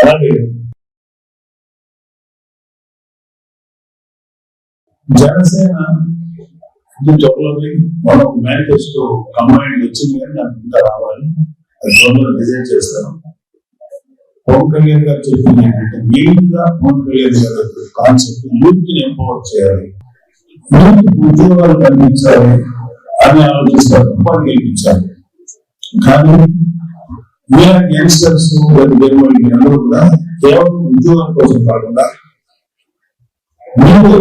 అలాగే జనసేన ఇది మనం మేనిఫెస్టో కంబైన్ వచ్చింది కానీ నాకు ఇంకా రావాలి. అది త్వరలో డిజైన్ చేస్తాను. పవన్ కళ్యాణ్ గారు చెప్పింది ఏంటంటే మెయిన్గా పవన్ కళ్యాణ్ గారు కాన్సెప్ట్ యూత్ని ఎంపవర్ చేయాలి. యూత్ ఉద్యోగాలు కల్పించాలి. అని ఆలోచిస్తారు ఉపాధి కల్పించాలి. కానీ మీలాంటి యంగ్స్టర్స్ అందరూ కూడా కేవలం ఉద్యోగం కోసం కాకుండా మీరు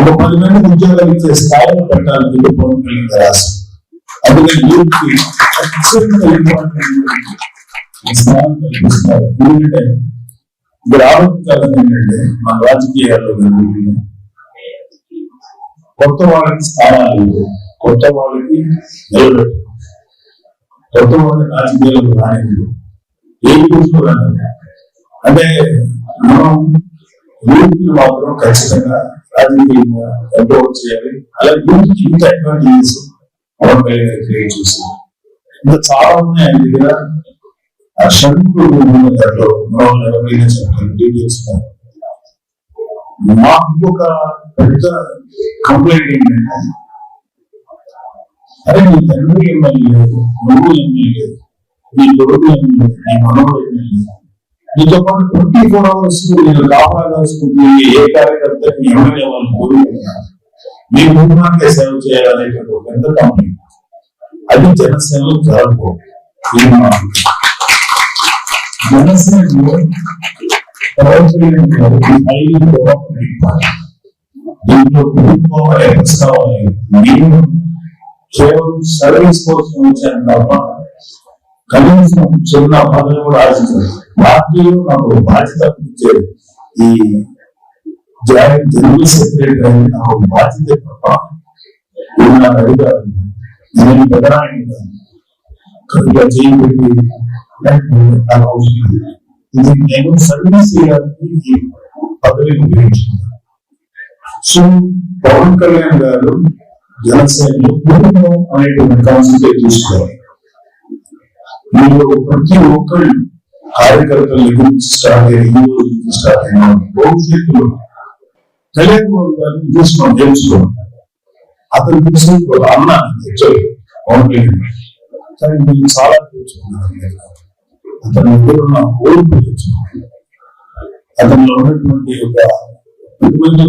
ఒక పది మంది ఉద్యోగాలు ఇచ్చే స్థాయిలో పెట్టాలని పవన్ కళ్యాణ్ గారు ఆశ అందుకని యూత్కి ఖచ్చితంగా ఇంపార్టెంట్ స్థానం కల్పిస్తారు ఎందుకంటే ఏంటంటే మన రాజకీయాల్లో జరుగుతుంది కొత్త వాళ్ళకి స్థానాలు కొత్త వాళ్ళకి నిలబెట్టు కొత్త రాజకీయాలకు రానివ్వదు ఏం చూసుకోవాలి అంటే మనం యూత్ మాత్రం ఖచ్చితంగా రాజకీయంగా ఎంపవర్ చేయాలి. అలాగే యూత్ ఇంకా అడ్వాంటేజెస్ మనం క్రియేట్ చేశారు ఇంకా చాలా ఉన్నాయి ఆయన దగ్గర ఆ షణ్ముఖుడు దాంట్లో మనం ఎవరైనా చెప్పాలి డీటెయిల్స్ మాకు ఇంకొక పెద్ద కంప్లైంట్ ఏంటంటే అరే నీ తండ్రి ఎమ్మెల్యే నువ్వు ఎమ్మెల్యే నీ కొడుకు ఎమ్మెల్యే నీ మనవడు ఎమ్మెల్యే నీతో పాటు ట్వంటీ ఫోర్ అవర్స్ నేను కాపాడాల్సుకుంటే ఏ కార్యకర్తకి ఎమ్మెల్యే వాళ్ళు కోరుకుంటున్నారు మీ కుటుంబానికి సేవ చేయాలనేటువంటి ఒక పెద్ద కంప్లైంట్ అది జనసేనలో జరగదు ఇది మా జనసేనలో పవన్ కళ్యాణ్ గారు highly cooperative party. దీంట్లో కుటుంబం ఎఫెక్ట్స్ కావాలి నేను కేవలం సర్వీస్ కోసం వచ్చాను తప్ప కనీసం చిన్న పదవి కూడా ఆశించారు పార్టీలో నాకు ఒక బాధ్యత ఇచ్చేది ఈ జాయింట్ జనరల్ సెక్రటరీ అని నాకు ఒక బాధ్యత తప్ప ఇది నాకు అడిగారు నేను పెద్దరాయని కాదు. కనుక చేయబెట్టి నాకు అవసరం లేదు. ఇది నేను సర్వీస్ చేయడానికి ఈ పదవిని ఉపయోగించుకున్నాను సో పవన్ కళ్యాణ్ గారు జనసేనలో కుటుంబం అనేటువంటి కాన్సెప్ట్ తీసుకోవాలి. మీరు ప్రతి ఒక్కరు కార్యకర్తల దగ్గర స్టార్ట్ స్టార్ట్ అయిన భవిష్యత్తులో గారిని అతను అన్న కానీ చాలా అతని దగ్గర ఉన్న ఓర్పు అతనిలో ఉన్నటువంటి ఒక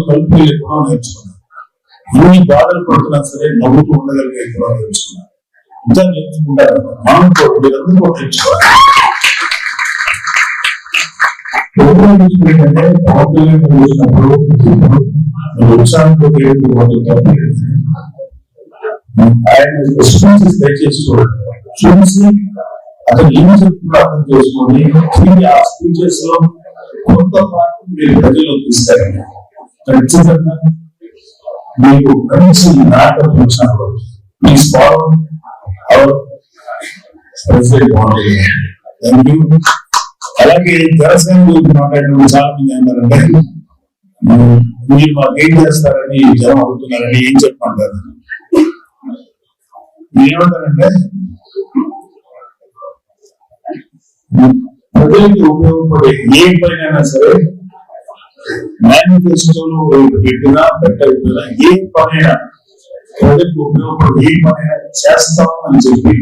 కలుపు లేకుండా నేర్చుకున్నాను ఎన్ని బాధలు పడుతున్నా సరే నవ్వుతూ ఉండగలిగే కూడా నేర్చుకున్నాను నేర్చుకుంటారు మనం మీరందరూ కూడా నేర్చుకోవాలి ఎవరు నేర్చుకుంటే చూసినప్పుడు ఉత్సాహంతో ఆయన దయచేసి చూడండి. చూసి అతను ఏం చెప్తున్నా అర్థం చేసుకొని తిరిగి ఆ స్పీచెస్లో కొంత పాటు మీరు ప్రజల్లో తీస్తారండి ఖచ్చితంగా మీకు మంచి నాటకం వచ్చినప్పుడు please follow our president thank you అలాగే జనసేన గురించి మాట్లాడినప్పుడు చాలా మంది అన్నారంటే మీరు మాకు ఏం చేస్తారని జనం అడుగుతున్నారని ఏం చెప్పమంటారు? ఏమంటారంటే ప్రజలకి ఉపయోగపడే ఏ పైన సరే మేనిఫెస్టోలో పెట్టినా పెట్టకపోయినా ఏ పనైనా ప్రజలకు ఉపయోగపడే ఏ పనైనా చేస్తాం అని చెప్పి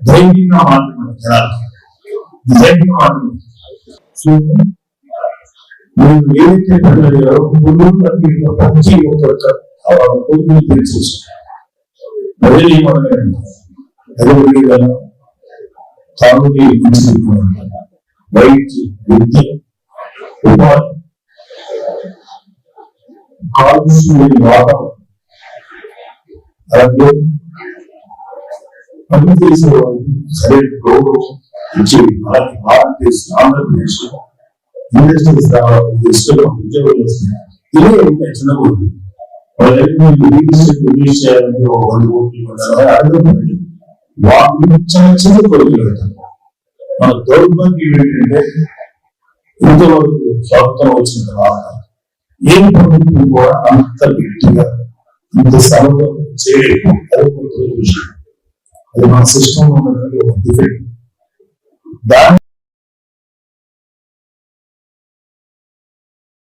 ధైర్యంగా మాట్లాడుతున్నారు జనాలు ధైర్యంగా మాట్లాడుతున్నారు సో మీరు ఏదైతే ప్రజలు పురుగులకి ప్రతి ఒక్క పురుగులు తెలిసేసుకున్నారు ప్రజలు ఏమడగండి అదే తాగుడి మంచి వైద్య విద్య ఉపాధి కాలుష్యం వాతావరణం అలాగే పని గౌరవం ఇచ్చి అలాగే ఆంధ్రప్రదేశ్ ఇండస్ట్రీస్ రావాలి ఉద్యోగాలు వస్తున్నాయి ఉంటాయి వాళ్ళకి రిలీజ్ ఒక వంద కోట్లు వాళ్ళు చిన్న కోరికలు మన దౌర్భాగ్యం ఏంటంటే ఇంతవరకు స్వాగతం వచ్చిన తర్వాత ఏ ప్రభుత్వం కూడా అంత గట్టిగా అంత సర్వం చేయలేదు అది ఒక విషయం. అది మన సిస్టమ్ ఉన్నటువంటి ఒక డిఫెక్ట్. దాని